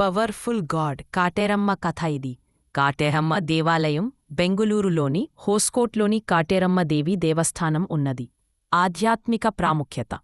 Powerful God Kateramma కథ ఇది. కాటేరమ్మ దేవాలయం బెంగుళూరులోని హోస్కోట్లోని కాటేరమ్మ దేవి దేవస్థానం ఉన్నది. ఆధ్యాత్మిక ప్రాముఖ్యత.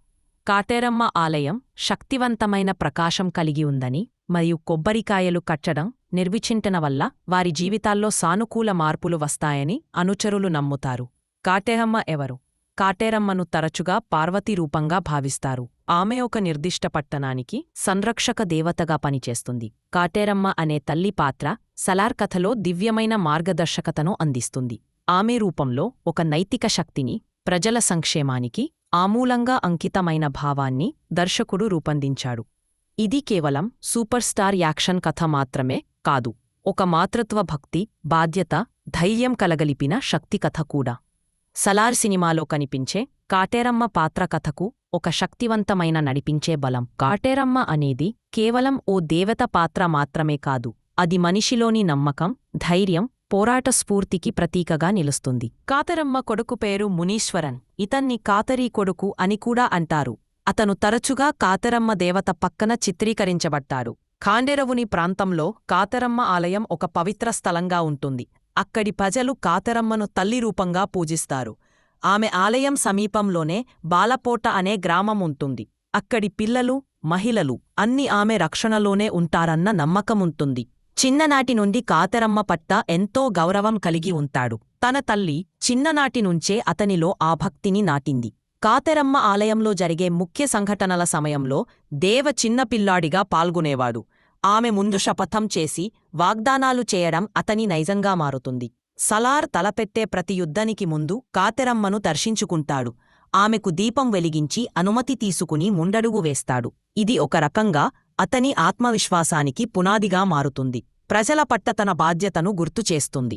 కాటేరమ్మ ఆలయం శక్తివంతమైన ప్రకాశం కలిగి ఉందని మరియు కొబ్బరికాయలు కట్టడం నిర్విచింటన వల్ల వారి జీవితాల్లో సానుకూల మార్పులు వస్తాయని అనుచరులు నమ్ముతారు. కాటేరమ్మ ఎవరు? కాటేరమ్మను తరచుగా పార్వతీ రూపంగా భావిస్తారు. ఆమె ఒక నిర్దిష్ట పట్టణానికి సంరక్షక దేవతగా పనిచేస్తుంది. కాటేరమ్మ అనే తల్లి పాత్ర సలార్ కథలో దివ్యమైన మార్గదర్శకతను అందిస్తుంది. ఆమె రూపంలో ఒక నైతిక శక్తిని ప్రజల సంక్షేమానికి ఆమూలంగా అంకితమైన భావాన్ని దర్శకుడు రూపొందించాడు. ఇది కేవలం సూపర్ స్టార్ యాక్షన్ కథ మాత్రమే కాదు ఒక మాతృత్వ భక్తి బాధ్యత ధైర్యం కలగలిపిన శక్తి కథ కూడా. సలార్ సినిమాలో కనిపించే కాటేరమ్మ పాత్ర కథకు ఒక శక్తివంతమైన నడిపించే బలం. కాటేరమ్మ అనేది కేవలం ఓ దేవత పాత్ర మాత్రమే కాదు అది మనిషిలోని నమ్మకం ధైర్యం పోరాట స్ఫూర్తికి ప్రతీకగా నిలుస్తుంది. కాతరమ్మ కొడుకు పేరు మునీశ్వరన్. ఇతన్ని కాతరీ కొడుకు అని కూడా అంటారు. అతను తరచుగా కాతరమ్మ దేవత పక్కన చిత్రీకరించబట్టారు ఖాండెరవుని ప్రాంతంలో కాతరమ్మ ఆలయం ఒక పవిత్ర స్థలంగా ఉంటుంది. అక్కడి ప్రజలు కాతరమ్మను తల్లి రూపంగా పూజిస్తారు. ఆమె ఆలయం సమీపంలోనే బాలపోట అనే గ్రామం ఉంటుంది. అక్కడి పిల్లలు మహిళలు అన్ని ఆమె రక్షణలోనే ఉంటారన్న నమ్మకముంటుంది. చిన్ననాటి నుండి కాతరమ్మ పట్ట ఎంతో గౌరవం కలిగి ఉంటాడు. తన తల్లి చిన్ననాటి నుంచే అతనిలో ఆ భక్తిని నాటింది. కాతరమ్మ ఆలయంలో జరిగే ముఖ్య సంఘటనల సమయంలో దేవ చిన్నపిల్లాడిగా పాల్గొనేవాడు. ఆమె ముందు శపథం చేసి వాగ్దానాలు చేయడం అతని నైజంగా మారుతుంది. సలార్ తలపెట్టే ప్రతి యుద్ధానికి ముందు కాతెరమ్మను దర్శించుకుంటాడు. ఆమెకు దీపం వెలిగించి అనుమతి తీసుకుని ముండడుగు వేస్తాడు. ఇది ఒక రకంగా అతని ఆత్మవిశ్వాసానికి పునాదిగా మారుతుంది. ప్రజల పట్ట తన బాధ్యతను గుర్తుచేస్తుంది